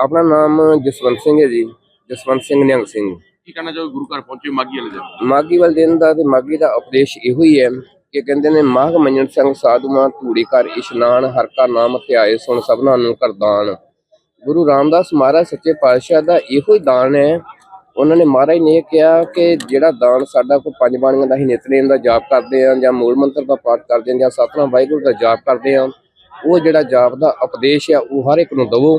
ਆਪਣਾ ਨਾਮ ਜਸਵੰਤ ਸਿੰਘ ਹੈ ਜੀ ਜਸਵੰਤ ਸਿੰਘ ਨਿਹੰਗ ਸਿੰਘ। ਕੀ ਕਹਿਣਾ ਚਾਹੋਗੇ? ਗੁਰੂ ਘਰ ਪਹੁੰਚੇ ਮਾਗੀ ਵਾਲੇ ਦਿਨ? ਮਾਗੀ ਵਾਲੇ ਦਿਨ ਦਾ ਤੇ ਮਾਗੀ ਦਾ ਉਪਦੇਸ਼ ਇਹੋ ਹੀ ਹੈ ਕਿ ਕਹਿੰਦੇ ਨੇ ਮਾਘ ਮੰਨਣ ਸਿੰਘ ਸਾਧੂਆਂ ਧੂੜੀ ਕਰ ਇਸ਼ਨਾਨ ਹਰ ਕਾ ਨਾਮ ਧਿਆਏ ਸੁਣ ਸਭਨਾਂ ਨੂੰ ਕਰਦਾਨ ਗੁਰੂ ਰਾਮਦਾਸ ਮਹਾਰਾਜ ਸੱਚੇ ਪਾਤਸ਼ਾਹ ਦਾ ਇਹੋ ਹੀ ਦਾਨ ਹੈ। ਉਹਨਾਂ ਨੇ ਮਹਾਰਾਜ ਨੇ ਇਹ ਕਿਹਾ ਕਿ ਜਿਹੜਾ ਦਾਨ ਸਾਡਾ ਕੋਈ ਪੰਜ ਬਾਣੀਆਂ ਦਾ ਹੀ ਨਿਤਨੇਮ ਦਾ ਜਾਪ ਕਰਦੇ ਆ ਜਾਂ ਮੂਲ ਮੰਤਰ ਦਾ ਪਾਠ ਕਰਦੇ ਆ ਜਾਂ ਸਤਨਾਮ ਵਾਹਿਗੁਰੂ ਦਾ ਜਾਪ ਕਰਦੇ ਆ ਉਹ ਜਿਹੜਾ ਜਾਪ ਦਾ ਉਪਦੇਸ਼ ਆ ਉਹ ਹਰ ਇੱਕ ਨੂੰ ਦਵੋ।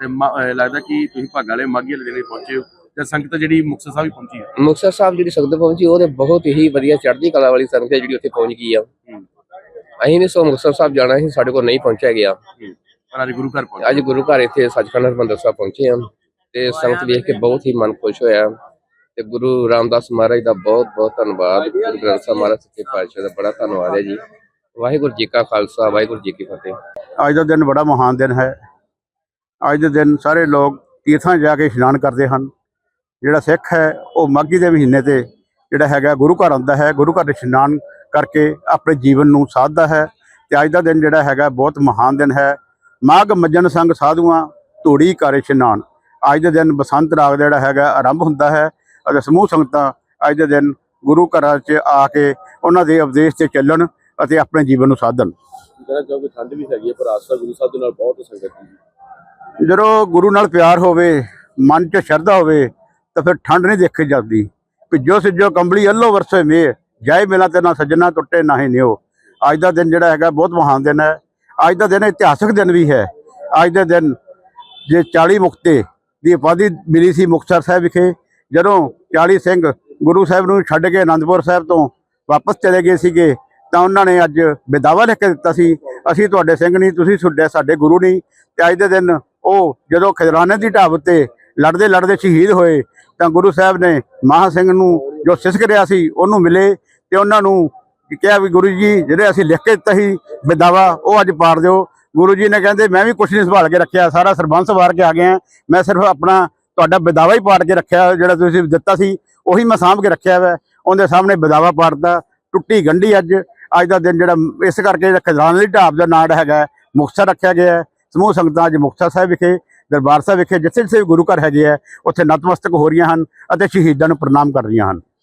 ਤੇ ਮ- ਅਹ, ਲੱਗਦਾ ਕਿ ਤੁਸੀਂ ਭਾਗਾਂ ਵਾਲੇ ਮਾਗੀ ਵਾਲੇ ਦਿਨ ਪਹੁੰਚੇ ਹੋ ਤੇ ਸੰਗਤ ਜਿਹੜੀ ਮੁਕਤਸਰ ਸਾਹਿਬ ਵੀ ਪਹੁੰਚੀ ਹੈ। ਮੁਕਤਸਰ ਸਾਹਿਬ ਜਿਹੜੀ ਸੰਗਤ ਪਹੁੰਚੀ ਉਹ ਤੇ ਬਹੁਤ ਹੀ ਵਧੀਆ ਚੜ੍ਹਦੀ ਕਲਾ ਵਾਲੀ ਸੰਗਤ ਹੈ ਜਿਹੜੀ ਉੱਥੇ ਪਹੁੰਚ ਗਈ ਆ। ਹੂੰ। ਅਸੀਂ ਸੋ ਮੁਕਤਸਰ ਸਾਹਿਬ ਜਾਣਾ ਸੀ ਸਾਡੇ ਕੋਲ ਨਹੀਂ ਪਹੁੰਚਿਆ ਗਿਆ। ਹੂੰ। ਪਰ ਅੱਜ ਗੁਰੂ ਘਰ ਪਹੁੰਚੇ। ਅੱਜ ਗੁਰੂ ਘਰ ਇੱਥੇ ਸੱਚਖੰਡ ਹਰਿਮੰਦਰ ਸਾਹਿਬ ਪਹੁੰਚੇ ਹਾਂ ਤੇ ਸੰਗਤ ਵੇਖ ਕੇ ਬਹੁਤ ਹੀ ਮਨ ਖੁਸ਼ ਹੋਇਆ। ਤੇ ਗੁਰੂ ਰਾਮਦਾਸ ਮਹਾਰਾਜ ਦਾ ਬਹੁਤ ਬਹੁਤ ਧੰਨਵਾਦ। ਗੁਰੂ ਗ੍ਰੰਥ ਸਾਹਿਬ ਮਹਾਰਾਜ ਸੱਚੇ ਪਾਤਸ਼ਾਹ ਦਾ ਬੜਾ ਧੰਨਵਾਦ ਹੈ ਜੀ। ਵਾਹਿਗੁਰੂ ਜੀ ਕਾ ਖਾਲਸਾ ਵਾਹਿਗੁਰੂ ਜੀ ਕੀ ਫਤਿਹ। ਅੱਜ ਦਾ ਦਿਨ ਬੜਾ ਮਹਾਨ ਦਿਨ ਹੈ। ਅੱਜ ਦੇ ਦਿਨ ਸਾਰੇ ਲੋਕ ਤੀਰਥਾਂ 'ਚ ਜਾ ਕੇ ਇਸ਼ਨਾਨ ਕਰਦੇ ਹਨ। ਜਿਹੜਾ ਸਿੱਖ ਹੈ, ਉਹ ਮਾਘੀ ਦੇ ਮਹੀਨੇ ਤੇ ਜਿਹੜਾ ਹੈਗਾ ਗੁਰੂ ਘਰ ਆਉਂਦਾ ਹੈ, ਗੁਰੂ ਘਰ ਇਸ਼ਨਾਨ ਕਰਕੇ ਆਪਣੇ ਜੀਵਨ ਨੂੰ ਸਾਧਦਾ ਹੈ ਤੇ ਅੱਜ ਦਾ ਦਿਨ ਜਿਹੜਾ ਹੈਗਾ ਬਹੁਤ ਮਹਾਨ ਦਿਨ ਹੈ। ਮਾਘ ਮੱਜਨ ਸੰਗ ਸਾਧੂਆਂ ਧੂੜੀ ਕਰ ਇਸ਼ਨਾਨ। ਅੱਜ ਦੇ ਦਿਨ ਬਸੰਤ ਰਾਗ ਦਾ ਜਿਹੜਾ ਹੈਗਾ ਆਰੰਭ ਹੁੰਦਾ ਹੈ ਅਤੇ ਸਮੂਹ ਸੰਗਤਾਂ ਅੱਜ ਦੇ ਦਿਨ ਗੁਰੂ ਘਰਾਂ 'ਚ ਆ ਕੇ ਉਹਨਾਂ ਦੇ ਉਪਦੇਸ਼ ਤੇ ਚੱਲਣ ਅਤੇ ਆਪਣੇ ਜੀਵਨ ਨੂੰ ਸਾਧਣ। ਕਹਿਣਾ ਚਾਹੋਗੇ, ਠੰਡ ਵੀ ਹੈਗੀ ਹੈ, ਪਰ ਆਸਾ ਗੁਰੂ ਸਾਹਿਬ ਦੇ ਨਾਲ ਬਹੁਤ ਸੰਗਤ ਜੀ। ਜਦੋਂ ਗੁਰੂ ਨਾਲ ਪਿਆਰ ਹੋਵੇ, ਮਨ 'ਚ ਸ਼ਰਧਾ ਹੋਵੇ, ਤਾਂ ਫਿਰ ਠੰਡ ਨਹੀਂ ਦੇਖੀ ਜਾਂਦੀ। ਭਿੱਜੋ ਸਿੱਜੋ ਕੰਬਲੀ ਅੱਲੋ ਵਰਸੇ ਮੇਰ ਜਾਏ ਮਿਲਾ ਤੇ ਨਾ ਸੱਜਣਾ ਟੁੱਟੇ, ਨਾ ਹੀ ਨਿਓ ਅੱਜ ਦਾ ਦਿਨ ਜਿਹੜਾ ਹੈਗਾ, ਬਹੁਤ ਮਹਾਨ ਦਿਨ ਹੈ। ਅੱਜ ਦਾ ਦਿਨ ਇਤਿਹਾਸਕ ਦਿਨ ਵੀ ਹੈ। ਅੱਜ ਦੇ ਦਿਨ ਜੇ 40 ਮੁਕਤੇ ਦੀ ਉਪਾਧੀ ਮਿਲੀ ਸੀ ਮੁਕਤਸਰ ਸਾਹਿਬ ਵਿਖੇ, ਜਦੋਂ 40 ਸਿੰਘ ਗੁਰੂ ਸਾਹਿਬ ਨੂੰ ਛੱਡ ਕੇ ਆਨੰਦਪੁਰ ਸਾਹਿਬ ਤੋਂ ਵਾਪਸ ਚਲੇ ਗਏ ਸੀਗੇ ਤਾਂ ਉਹਨਾਂ ਨੇ ਅੱਜ ਵਿਦਾਵਾ ਲਿਖ ਕੇ ਦਿੱਤਾ ਸੀ, ਅਸੀਂ ਤੁਹਾਡੇ ਸਿੰਘ ਨਹੀਂ, ਤੁਸੀਂ ਸੁੱਡੇ ਸਾਡੇ ਗੁਰੂ ਨਹੀਂ। ਤੇ ਅੱਜ ਦੇ ਦਿਨ ਉਹ ਜਦੋਂ ਖਜਰਾਨੇ ਦੀ ਢਾਬ ਉੱਤੇ ਲੜਦੇ ਲੜਦੇ ਸ਼ਹੀਦ ਹੋਏ, ਤਾਂ ਗੁਰੂ ਸਾਹਿਬ ਨੇ ਮਹਾ ਸਿੰਘ ਨੂੰ ਜੋ ਸਿਸਕ ਰਿਹਾ ਸੀ, ਉਹਨੂੰ ਮਿਲੇ ਤੇ ਉਹਨਾਂ ਨੂੰ ਕਿਹਾ ਵੀ ਗੁਰੂ ਜੀ, ਜਿਹੜੇ ਅਸੀਂ ਲਿਖ ਕੇ ਦਿੱਤਾ ਸੀ ਵਿਦਾਵਾ ਉਹ ਅੱਜ ਪਾੜ ਦਿਓ। ਗੁਰੂ ਜੀ ਨੇ ਕਹਿੰਦੇ, ਮੈਂ ਵੀ ਕੁਛ ਨਹੀਂ ਸੰਭਾਲ ਕੇ ਰੱਖਿਆ, ਸਾਰਾ ਸਰਬੰਸ ਵਾਰ ਕੇ ਆ ਗਿਆ। ਮੈਂ ਸਿਰਫ ਆਪਣਾ ਤੁਹਾਡਾ ਵਿਦਾਵਾ ਹੀ ਪਾੜ ਕੇ ਰੱਖਿਆ, ਜਿਹੜਾ ਤੁਸੀਂ ਦਿੱਤਾ ਸੀ, ਉਹੀ ਮੈਂ ਸਾਂਭ ਕੇ ਰੱਖਿਆ ਵਾ। ਉਹਦੇ ਸਾਹਮਣੇ ਵਿਦਾਵਾ ਪਾੜਦਾ ਟੁੱਟੀ ਗੰਢੀ ਅੱਜ ਅੱਜ ਦਾ ਦਿਨ ਜਿਹੜਾ, ਇਸ ਕਰਕੇ ਜਿਹੜਾ ਖਜ਼ਾਨੇ ਢਾਬ ਦਾ ਨਾਂ ਹੈਗਾ ਮੁਕਤਸਰ ਰੱਖਿਆ ਗਿਆ ਹੈ। ਸਮੂਹ ਸੰਗਤਾਂ ਅੱਜ ਮੁਕਤਸਰ ਸਾਹਿਬ ਵਿਖੇ, ਦਰਬਾਰ ਸਾਹਿਬ ਵਿਖੇ ਜਿੱਥੇ ਜਿੱਥੇ ਵੀ ਗੁਰੂ ਘਰ ਹੈਗੇ ਆ ਉੱਥੇ ਨਤਮਸਤਕ ਹੋ ਰਹੀਆਂ ਹਨ ਅਤੇ ਸ਼ਹੀਦਾਂ ਨੂੰ ਪ੍ਰਣਾਮ ਕਰ ਰਹੀਆਂ ਹਨ।